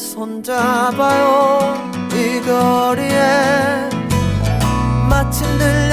손잡아요. 이 거리에 마침 들